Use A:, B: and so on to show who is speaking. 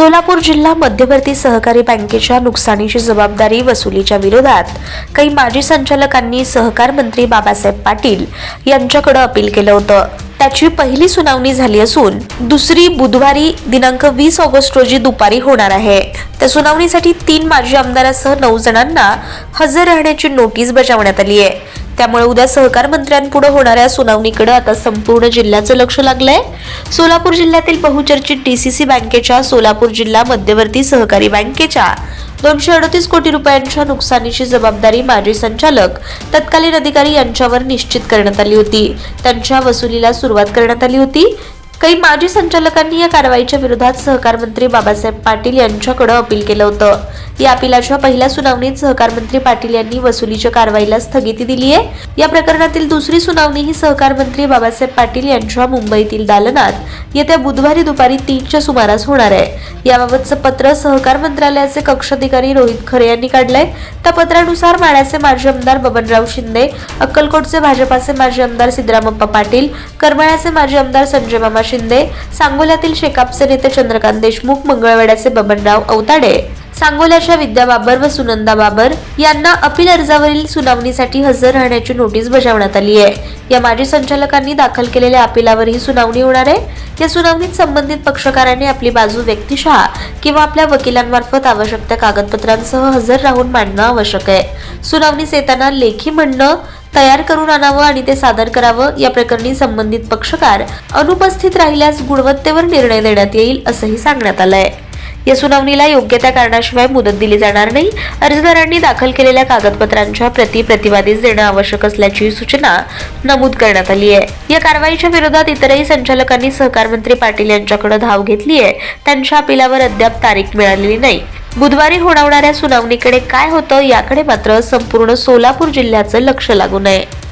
A: सोलापूर जिल्हा मध्यवर्ती सहकारी बँकेच्या नुकसानीची जबाबदारी वसुलीच्या विरोधात काही माजी संचालकांनी सहकार मंत्री बाबासाहेब पाटील यांच्याकडे अपील केलं होतं. त्याची पहिली सुनावणी झाली असून दुसरी बुधवारी दिनांक वीस ऑगस्ट रोजी दुपारी होणार आहे. त्या सुनावणीसाठी तीन माजी आमदारासह नऊ जणांना हजर राहण्याची नोटीस बजावण्यात आली आहे. त्यामुळे उद्या सहकार मंत्र्यांपुढे होणाऱ्या सुनावणीकडे आता संपूर्ण जिल्ह्याचं लक्ष लागलंय. सोलापूर जिल्ह्यातील बहुचर्चित डीसीसी बँकेच्या सोलापूर जिल्हा मध्यवर्ती सहकारी बँकेच्या दोनशे अडतीस कोटी रुपयांच्या नुकसानीची जबाबदारी माजी संचालक तत्कालीन अधिकारी यांच्यावर निश्चित करण्यात आली होती. त्यांच्या वसुलीला सुरुवात करण्यात आली होती. काही माजी संचालकांनी या कारवाईच्या विरोधात सहकार मंत्री बाबासाहेब पाटील यांच्याकडे अपील केलं होतं. या अपिलाच्या पहिल्या सुनावणीत सहकार मंत्री पाटील यांनी वसुलीच्या कारवाईला स्थगिती दिली आहे. या प्रकरणातील दुसरी सुनावणी ही सहकार मंत्री बाबासाहेब पाटील यांच्या मुंबईतील दालनात येत्या बुधवारी दुपारी तीनच्या सुमारास होणार आहे. याबाबतचं पत्र सहकार मंत्रालयाचे कक्ष अधिकारी रोहित खरे यांनी काढलंय. त्या पत्रानुसार माळ्याचे माजी आमदार बबनराव शिंदे अक्कलकोटचे भाजपाचे माजी आमदार सिद्धरामप्पा पाटील करमाळ्याचे माजी आमदार संजय मामा शिंदे सांगोल्यातील शेकापचे नेते चंद्रकांत देशमुख मंगळवेड्याचे बबनराव औताडे. सांगोल्याच्या विद्या बाबर व सुनंदा बाबर यांना अपील अर्जावरील सुनावणीसाठी हजर राहण्याची नोटीस बजावण्यात आली आहे. या माजी संचालकांनी दाखल केलेल्या अपिलावर ही सुनावणी होणार आहे. या सुनावणीत संबंधित पक्षकारांनी आपली बाजू व्यक्तिशः किंवा आपल्या वकिलांमार्फत आवश्यक त्या कागदपत्रांसह हजर राहून मांडणं आवश्यक आहे. सुनावणीस येताना लेखी म्हणणं तयार करून आणावं आणि ते सादर करावं या प्रकरणी संबंधित पक्षकार अनुपस्थित राहिल्यास गुणवत्तेवर निर्णय देण्यात येईल असंही सांगण्यात आलंय. या सुनावणीला योग्य त्या कारणाशिवाय मुदत दिली जाणार नाही. अर्जदारांनी दाखल केलेल्या कागदपत्रांच्या प्रती प्रतिवादीस देणं आवश्यक असल्याची सूचना नमूद करण्यात आली आहे. या कारवाईच्या विरोधात इतरही संचालकांनी सहकार मंत्री पाटील यांच्याकडे धाव घेतली आहे. त्यांच्या अपिलावर अद्याप तारीख मिळालेली नाही. बुधवारी होणाऱ्या सुनावणीकडे काय होतं याकडे मात्र संपूर्ण सोलापूर जिल्ह्याचं लक्ष लागू नये